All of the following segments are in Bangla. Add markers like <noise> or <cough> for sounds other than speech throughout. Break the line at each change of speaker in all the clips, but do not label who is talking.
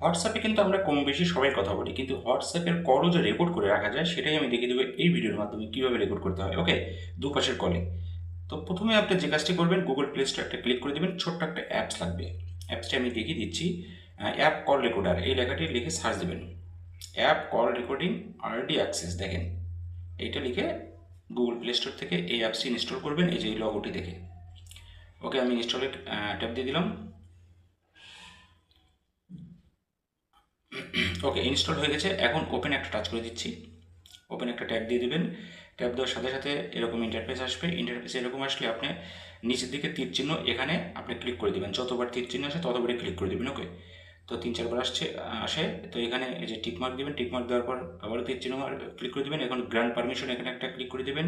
হোয়াটসঅ্যাপে কিন্তু আমরা কম বেশি সবাই কথা বলি, কিন্তু হোয়াটসঅ্যাপের কলও যে রেকর্ড করে রাখা যায়, সেটাই আমি দেখিয়ে দেবো এই ভিডিওর মাধ্যমে কীভাবে রেকর্ড করতে হয় ওকে দুপাশের কলে তো প্রথমে আপনি যে কাজটি করবেন গুগল প্লে স্টোর একটা ক্লিক করে দেবেন, ছোট্ট একটা অ্যাপস লাগবে। অ্যাপসটি আমি দেখিয়ে দিচ্ছি অ্যাপ কল রেকর্ডার এই লেখাটি লিখে সার্চ দেবেন। App call recording already access দেখেন। এইটা লিখে গুগল প্লে স্টোর থেকে এই অ্যাপসটি ইনস্টল করবেন, এই যে এই লগোটি দেখে। ওকে আমি ইনস্টলে ট্যাপ দিয়ে দিলাম। <clears throat> ওকে ইনস্টল হয়ে গেছে। এখন ওপেন একটা টাচ করে দিচ্ছি। ওপেন একটা ট্যাব দিয়ে দিবেন। ট্যাব দেওয়ার সাথে সাথে এরকম ইন্টারফেস আসবে। ইন্টারফেস এরকম আসলে আপনি নিচের দিকে তীর চিহ্ন এখানে আপনি ক্লিক করে দিবেন। যতবার তীর চিহ্ন আসে ততবারই ক্লিক করে দিবেন ওকে তো তিন, চারবার আসছে, আসে। তো এখানে এই যে টিকমার্ক দিবেন টিকমার্ক দেওয়ার পর আবারও তীর চিহ্ন ক্লিক করে দিবেন। এখন গ্র্যান্ড পারমিশন এখানে একটা ক্লিক করে দিবেন।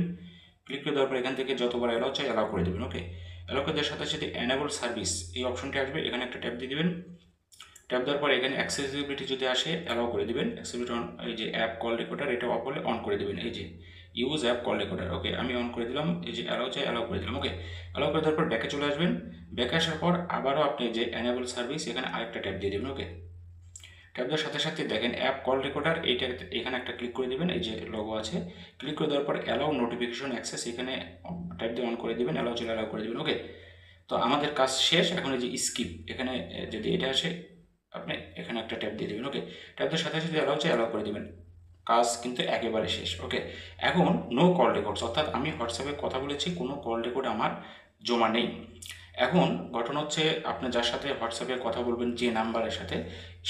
ক্লিক করে দেওয়ার পর এখান থেকে যতবার অ্যালাউ চাই অ্যালাউ করে দেবেন ওকে অ্যালাউ করে দেওয়ার সাথে সাথে অ্যানাবল সার্ভিস এই অপশনটি আসবে। এখানে একটা ট্যাপ দিয়ে দিবেন। ট্যাপ দেওয়ার পর এখানে অ্যাক্সেসিবিলিটি যদি আসে অ্যালাউ করে দিবেন। অ্যাক্সেসিবিলিটি অন এই যে অ্যাপ কল রেকর্ডার এটা অফ হলে অন করে দেবেন। এই যে use app call recorder okay আমি অন করে দিলাম, এই যে অ্যালাউ চাই অ্যালাউ করে দিলাম ওকে অ্যালাউ করে দেওয়ার পর ব্যাকে চলে আসবেন। ব্যাকে আসার পর আবারও আপনি যে অ্যানেবল সার্ভিস এখানে আরেকটা ট্যাপ দিয়ে দেবেন ওকে ট্যাপ দেওয়ার সাথে সাথে দেখেন অ্যাপ কল রেকর্ডার এইটা এখানে একটা ক্লিক করে দেবেন, এই যে লোগো আছে। ক্লিক করে দেওয়ার পর অ্যালাউ নোটিফিকেশন অ্যাক্সেস এখানে ট্যাপ দিয়ে অন করে দেবেন অ্যালাউ চলে অ্যালাউ করে দেবেন ওকে তো আমাদের কাজ শেষ, এখন এই যে স্কিপ এখানে যদি এটা আসে আপনি এখানে একটা ট্যাপ দিয়ে দেবেন ওকে ট্যাপ দেওয়ার সাথে সাথে অ্যালাউ চাই অ্যালাউ করে দেবেন। কাজ কিন্তু একেবারে শেষ ওকে এখন নো কল রেকর্ডস অর্থাৎ আমি হোয়াটসঅ্যাপে কথা বলেছি, কোনো কল রেকর্ড আমার জমা নেই। এখন ঘটনা হচ্ছে, আপনি যার সাথে হোয়াটসঅ্যাপে কথা বলবেন, যে নাম্বারের সাথে,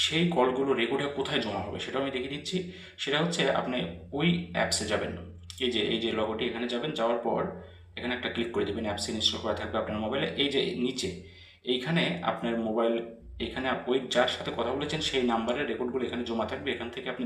সেই কলগুলো রেকর্ডে কোথায় জমা হবে সেটা আমি দেখিয়ে দিচ্ছি। সেটা হচ্ছে, আপনি ওই অ্যাপসে যাবেন। এই যে এই যে লগোটি এখানে যাবেন, যাওয়ার পর এখানে একটা ক্লিক করে দেবেন অ্যাপস ইনস্টল করা থাকবে আপনার মোবাইলে এই যে, নিচে, এইখানে আপনার মোবাইল এখানে ওই যার সাথে কথা বলেছেন, সেই নাম্বারের রেকর্ডগুলো এখানে জমা থাকবে, এখান থেকে আপনি